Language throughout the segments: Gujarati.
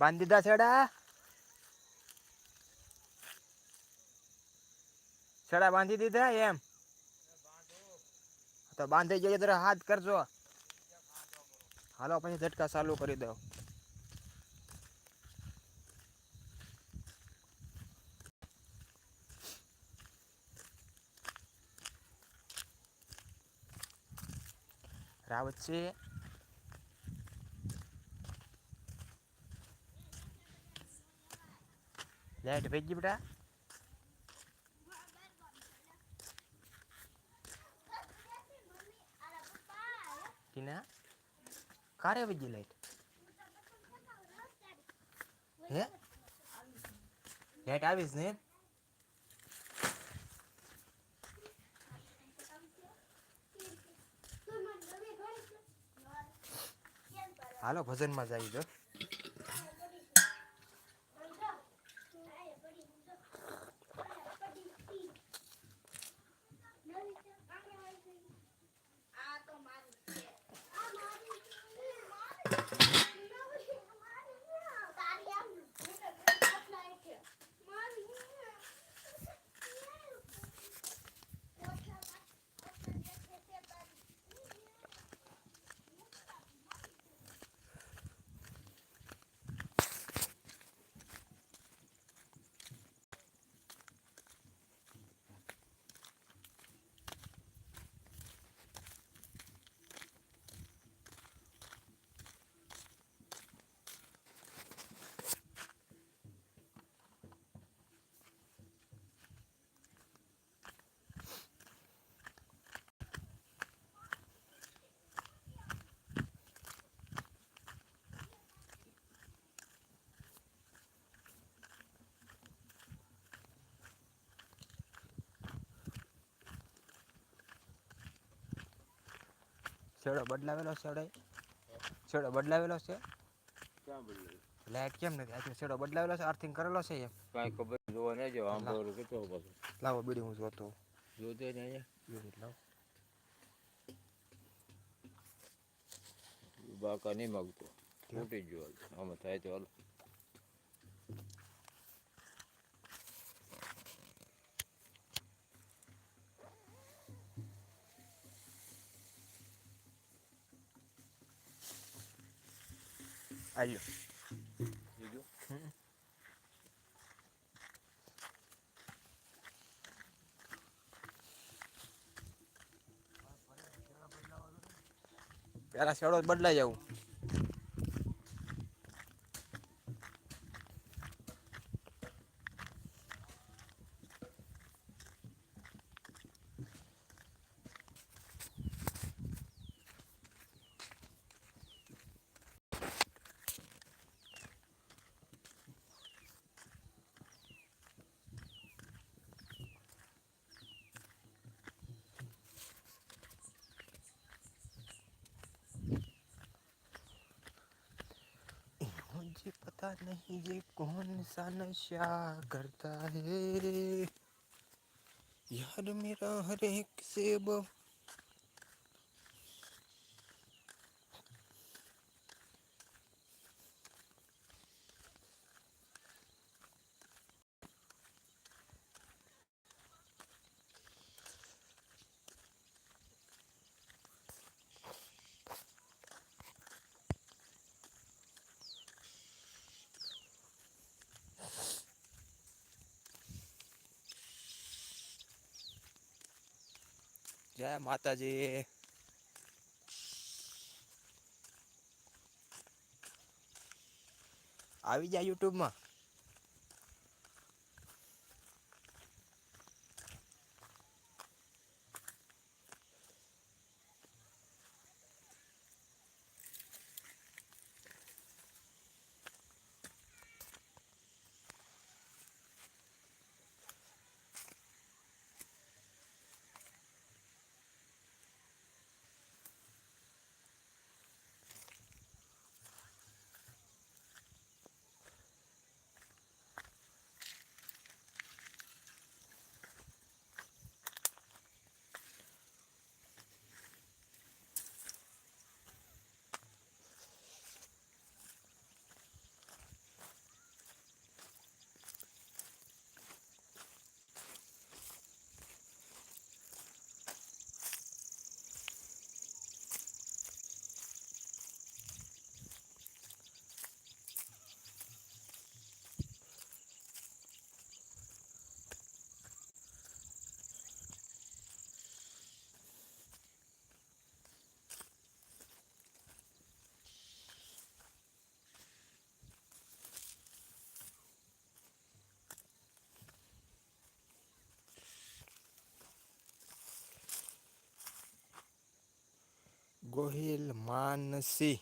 બાંધી દીધા છેડા છેડા બાંધી દીધા એમ તો બાંધી જઈએ જરા હાથ કરજો હાલો પછી ઝટકા ચાલુ કરી દો રાવત છે લાઈટ ભેજી બેટા ટીના કારે ભેજી લાઈટ હે લાઈટ આવીશ ને હાલો ભજનમાં જઈ દો છેડો બદલાવેલો છેડો છેડો બદલાવેલો છે? ક્યાં લાઈટ કેમ નથી? આથી છેડો બદલાવેલો છે અર્થિંગ કરેલો છે એમ? કાંઈ ખબર જોવા નહીં જાવ આમ બરોબર કેટલો પાછો. લાવો બીડી હું જોતો જોતે ને અહીંયા. લાવો. બાકા નહીં માગતો. તૂટી જ જોવા આમાં થાય તો હાલ. આલ્યો બીજું પેલા જ બદલાઈ જવું. मुझे पता नहीं ये कौन सा नशा करता है यार मेरा हर एक से वो જય માતાજી. આવી જાય યુટ્યુબમાં. ગોહિલ માનસી.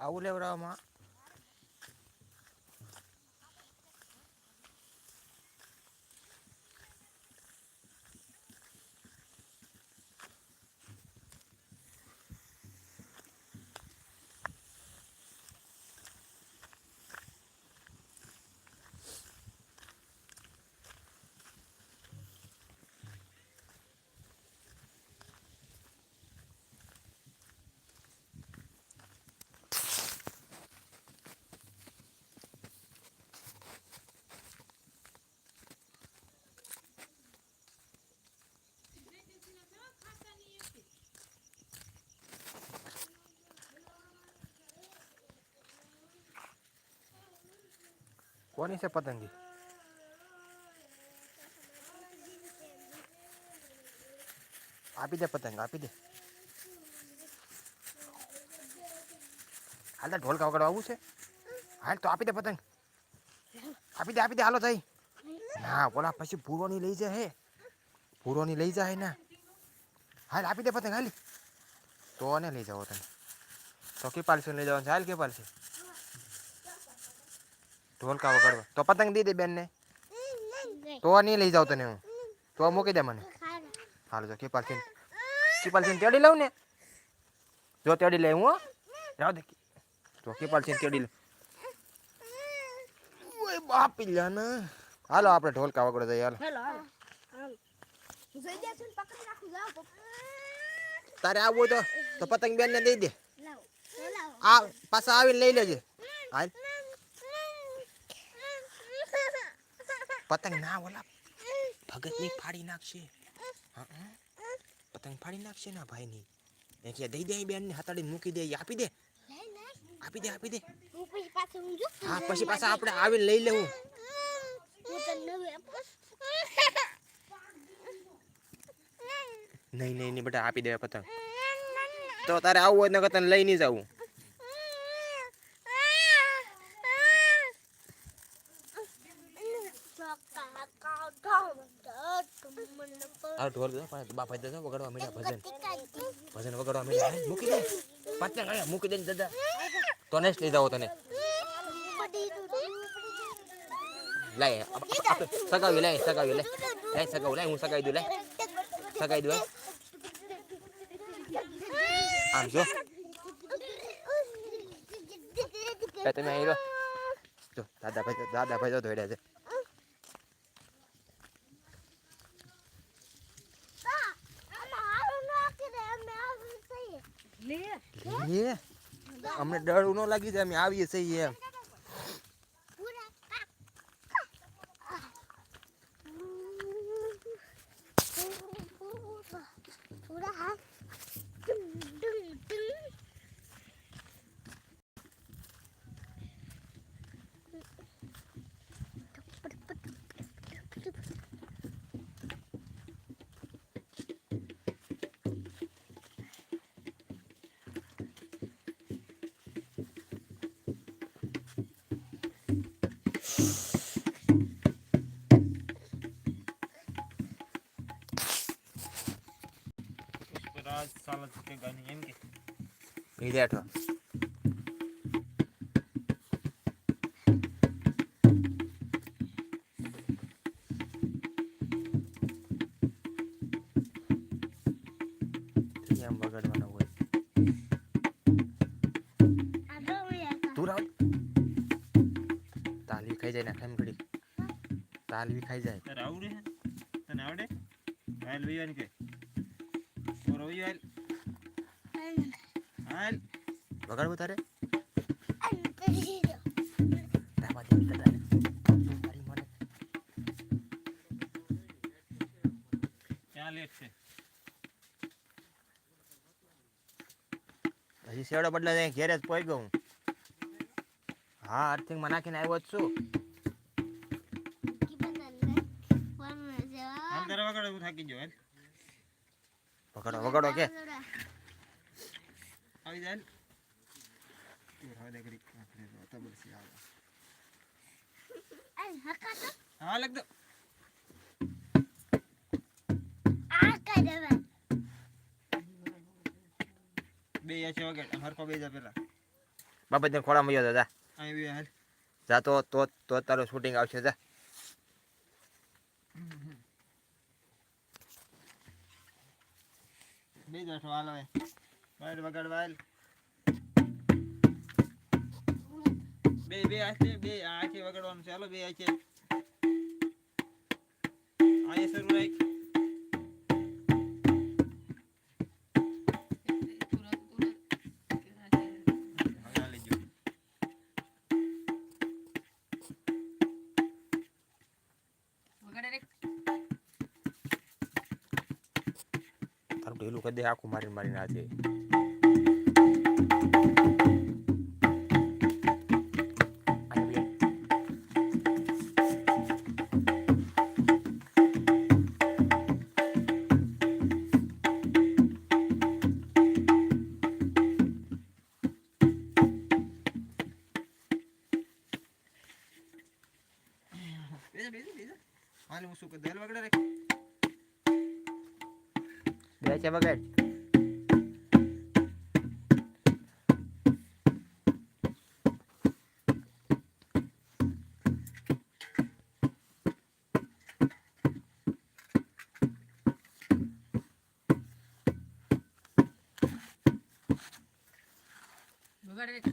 આવું લેવડાવવામાં કોની છે પતંગી? આપી દે પતંગ, આપી દે. હાલ તાર ઢોલકા વગાડવા આવું છે. હાલ તો આપી દે પતંગ. આપી દે આપી દે, હાલો થઈ ના બોલા પછી ભૂરોની લઈ જાય હે ભૂરોની લઈ જાય ના. હાલ આપી દે પતંગ, હાલી. તો ને લઈ જાઓ તને તો કે પાલસી લઈ જવાનું છે, હાલ કે પાલસી ઢોલકા વગાડવા તો પતંગ દી દે બેનને. તો નહીં લઈ જાવ તને હું. તો મૂકી દે મને. હાલ જો કીપાલ પાલસી કે પાલસી તેડી લઉં ને. જો તેડી લે હું હો. જાવ દે. તો કીપાલ પાલસી તેડી લઉં. ઓય બાપ ને હાલો આપણે ઢોલકા વગાડવા જઈએ હાલો. હાલો તારે આવવું તો તો પતંગ બેન ને દઈ દે. આ પાછા આવીને લઈ લેજે. હાલ. પતંગ ના ઓલા. ભગતની ફાડી નાખશે. પતંગ ફાડી નાખશે ના ભાઈ ની એ કે દઈ દે બેન ને હતાડી મૂકી દે આપી દે. આપી દે આપી દે. હું પછી પાછું આપણે આવીને લઈ લેવું. નહીં નહીં નહીં બેટા આપી દે પતંગ. તો તારે આવવું હોય ને તને લઈ નહીં જવું ઢોલ પણ બાપા દે વગાડવા મળ્યા ભજન. ભજન વગાડવા મળ્યા મૂકી દે. પતંગ અહીંયા મૂકી દે ને દાદા. તો નેક્સ્ટ લઈ જાઓ તને. લાય, આપ- આપ- આપણે સગાવી લાય સગાવી લે લાય, સગાવી, લાય, હું સગાવી દઉં, લાય. સગાવી દઉં આમ જો. તમે અહીં જો, દાદા ભાઈ દાદા ભાઈ જો દોડ્યા છે. લે અમને ડર ન લાગી જાય અમે આવીએ છીએ એમ. પૂરા હાથ કાજ સાલ કે ગાની એમ કે કહી દેઠો તાલવી ખાઈ જાય ને ખાઈ ઘડી. તાલવી ખાઈ જાય. તને આવડે? તને આવડે? તાલવી કે? વૈયો હાલ હાલ વગાડવું તારે? હજી શેડો બદલા ઘેરે જ પોઈ ગયો હું. હા અર્થિંગમાં નાખીને આવ્યો જ છું. કી બનાને ફોન જો હાલ તારે વગાડે હું થાકી ગયો વગાડો વગાડો કે? આવી જાય હા લખ દો. બે યા છે વગાડ હરકો બે જા પેલા. બાબતને ખોળામાં ગયો દાદા અહીં બે હાલ. જા તો તો તો તારું શૂટિંગ આવશે જા. બે જા હાલ બહાર વગાડવા, હાલ. બે બે આખે બે આખે વગાડવાનું ચાલો બે આખે આ શરૂ રાખ. દે આખું મારીને મારીને આજે બેજા બેજા બેજા હાલ હું શું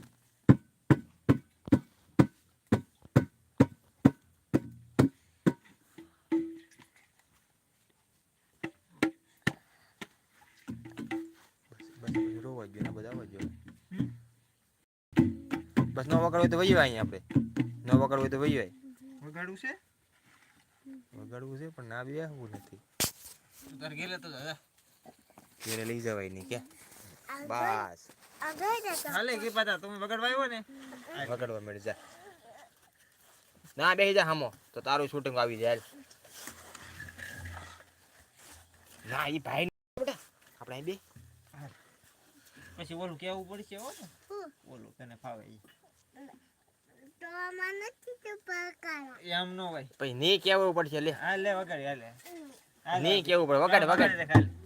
કરી દે હાલ વગાડે રાખ બે છે બગાડ બસ બસ રોવા ગયો ને બધા આવવા ગયો હમ? બસ ન વગાડવું હોય તો વહી અહીંયા આપણે. ન વગાડવું હોય તો વહી હોય વગાડવું છે? વગાડવું છે પણ ના બી આવવું નથી. તું તાર ઘેર લેતો જા. ઘેરે લઈ જવાય નહીં કે આગળ બસ. આગળ જતો હાલે કે પાતા તમે વગાડવા આવ્યો ને? વગાડવા મળી જા. ના બે જા હામો. તો તારું શૂટિંગ આવી જાય ના એ ભાઈ બેટા. આપણે બે. પછી ઓલું કેવું પડશે હો ને? હું? ઓલું તને ફાવે ઈ. ન હોય. પછી નહીં કેવું પડશે લે. હાલ લે વગાડી હાલે. નહીં કેવું પડે? વગાડે વગાડે.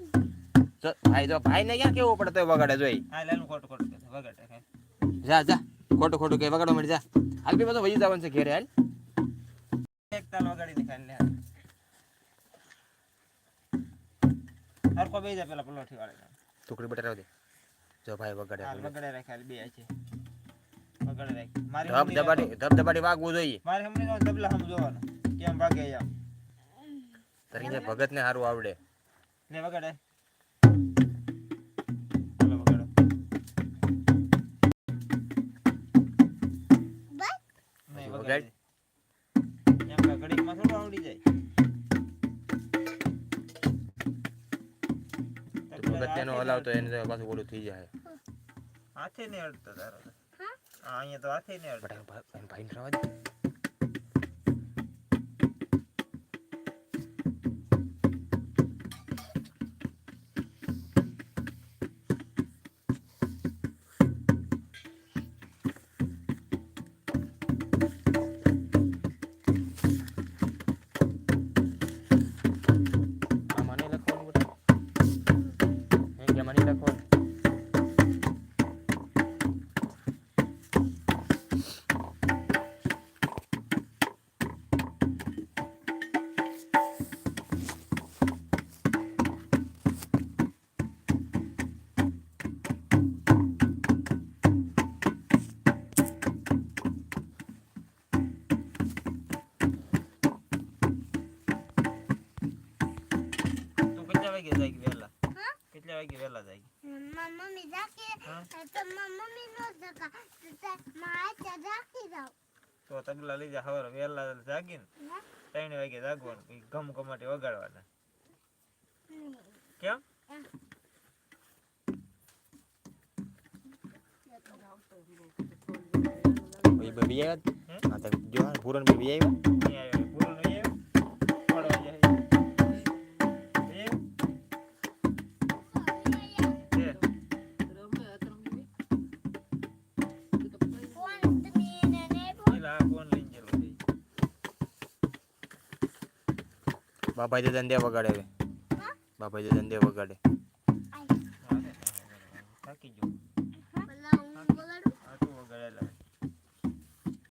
ભાઈ જો ભાઈ ને ક્યાં કેવું પડે તો વગાડે જોઈ. હા હું ખોટું ખોટું. વગાડ. જા જા ખોટું ખોટું કે વગાડો મળી જા. હાલ બી બધું વહી જવાનું છે ઘેરે હાલ. એક તાલ વગાડી ને ખાલી લે, હાલ. હરખો બેહી જા પેલા પલોઠી વાળા ટુકડી બટારા દે. જો ભાઈ વગાડે હાલ વગાડે. રાખ હાલ બે છે. વગાડે રાખ મારી ધબ હમણી ધબ દબાડી વાગવું જોઈએ. મારે હમણી નો હમ જોવાનું કેમ ભાગે એમ. તરીને ભગત ને સારું આવડે. લે વગાડે. હલાવતો એને પાછું ઓલું થઈ જાય હાથે નહીં અડતો તારો તો. હા? અહીંયા તો હાથે નહીં અડતો ભાઈ ભાઈ ને રવા દે તો તબલા લઈ જા સવારે વહેલા જાગીને ત્રણ વાગે જાગવાનું પછી ગમ ગમાટી વગાડવાના. કેમ? ભાઈ ભાઈ આવ્યા હતા તો જો હા, ભાઈ આવ્યા બાપાજી તો ધંધે વગાડે હવે? તો ધંધે વગાડે